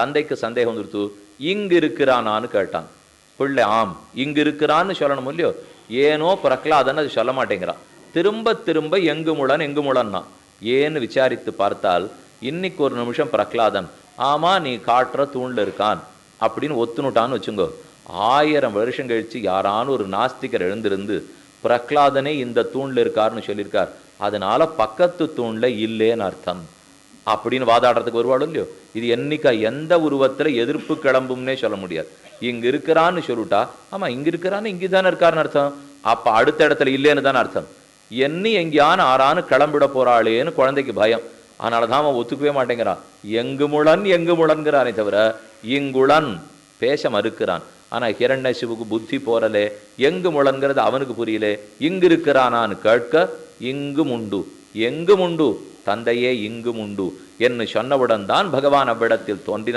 தந்தைக்கு சந்தேகம் வந்துருத்து இங்கு இருக்கிறானான்னு கேட்டான். பிள்ளை ஆம் இங்கு இருக்கிறான்னு சொல்லணும் இல்லையோ? ஏனோ பிரகலாதன் அது சொல்ல மாட்டேங்கிறான் திரும்ப திரும்ப எங்கு முளன் எங்கு முளன்னா ஏன்னு விசாரித்து பார்த்தால் இன்னைக்கு ஒரு நிமிஷம் பிரகலாதன் ஆமா நீ காட்டுற தூண்ல இருக்கான். அப்படின்னு ஒத்துனுட்டான்னு வச்சுங்கோ. ஆயிரம் வருஷம் கழிச்சு யாரான ஒரு நாஸ்திகர் எழுந்திருந்து பிரகலாதனே இந்த தூண்ல இருக்காருன்னு சொல்லியிருக்கார். அதனால பக்கத்து தூண்ல இல்லேன்னு அர்த்தம். அப்படின்னு வாதாடுறதுக்கு வருவாள் இல்லையோ? இது என்னைக்கா எந்த உருவத்துல எதிர்ப்பு கிளம்பும்னே சொல்ல முடியாது. இங்க இருக்கிறான்னு சொல்லிட்டா ஆமா இங்க இருக்கிறான்னு இங்கே தானே இருக்காருன்னு அர்த்தம். அப்ப அடுத்த இடத்துல இல்லைன்னு தானே அர்த்தம். என்னி எங்கேயான ஆறான்னு கிளம்பிட போறாளேன்னு குழந்தைக்கு பயம். அதனாலதான் அவன் ஒத்துக்கவே மாட்டேங்கிறான் எங்கு முளன் எங்கு முளன்கிறானே தவிர இங்குளன் பேச மறுக்கிறான். ஆனா ஹிரண்ய சிவுக்கு புத்தி போறலே எங்கு முளன்கிறது அவனுக்கு புரியலே. இங்கு இருக்கிறானான்னு கேட்க இங்கும் உண்டு எங்கும் உண்டு தந்தையே இங்கும் உண்டு. என்று சொன்னவுடன் தான் பகவான் அவ்விடத்தில் தோன்றினார்.